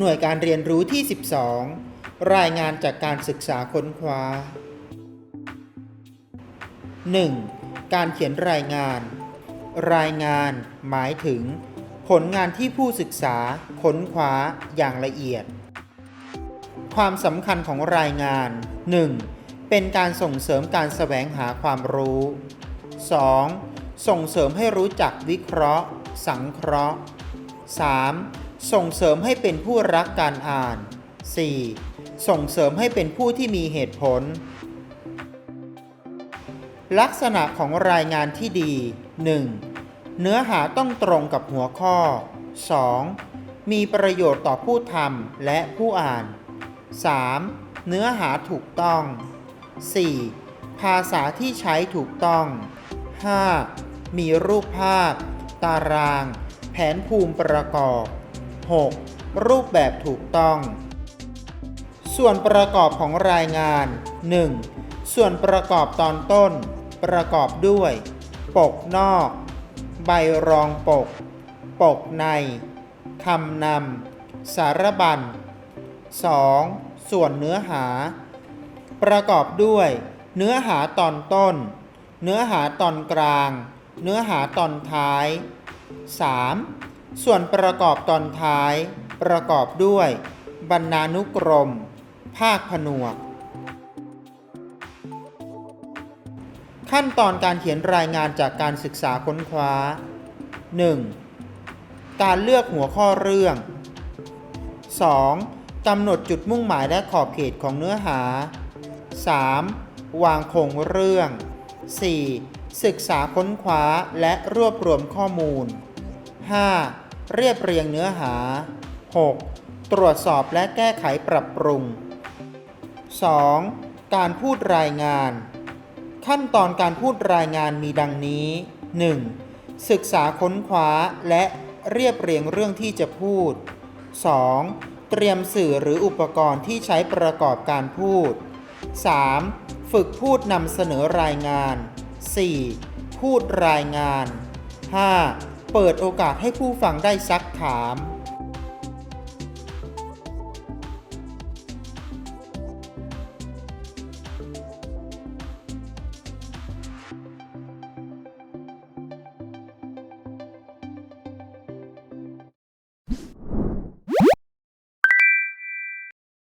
หน่วยการเรียนรู้ที่ 12 รายงานจากการศึกษาค้นคว้า 1. การเขียนรายงาน รายงานหมายถึง ผลงานที่ผู้ศึกษาค้นคว้าอย่างละเอียด ความสำคัญของรายงาน 1. เป็นการส่งเสริมการแสวงหาความรู้ 2. ส่งเสริมให้รู้จักวิเคราะห์ สังเคราะห์ 3. ส่งเสริมให้เป็นผู้รักการอ่าน 4. ส่งเสริมให้เป็นผู้ที่มีเหตุผล ลักษณะของรายงานที่ดี 1. เนื้อหาต้องตรงกับหัวข้อ 2. มีประโยชน์ต่อผู้ทำและผู้อ่าน 3. เนื้อหาถูกต้อง 4. ภาษาที่ใช้ถูกต้อง 5. มีรูปภาพ ตาราง แผนภูมิประกอบ 6. รูปแบบถูกต้อง ส่วนประกอบของรายงาน 1. ส่วนประกอบตอนต้น ประกอบด้วย ปกนอก ใบรองปก ปกในคำนำ สารบัญ 2. ส่วนเนื้อหา ประกอบด้วย เนื้อหาตอนต้น เนื้อหาตอนกลาง เนื้อหาตอนท้าย 3. ส่วนประกอบตอนท้าย ประกอบด้วย บรรณานุกรม ภาคผนวก ขั้นตอนการเขียนรายงานจากการศึกษาค้นคว้า 1. การเลือกหัวข้อเรื่อง 2. กำหนดจุดมุ่งหมายและขอบเขตของเนื้อหา 3. วางโครงเรื่อง 4. ศึกษาค้นคว้าและรวบรวมข้อมูล 5. เรียบเรียงเนื้อหา 6. ตรวจสอบและแก้ไขปรับปรุง 2. การพูดรายงาน ขั้นตอนการพูดรายงานมีดังนี้ 1. ศึกษาค้นคว้าและเรียบเรียงเรื่องที่จะพูด 2. เตรียมสื่อหรืออุปกรณ์ที่ใช้ประกอบการพูด 3. ฝึกพูดนำเสนอรายงาน 4. พูดรายงาน 5. เปิดโอกาสให้ผู้ฟังได้ซักถาม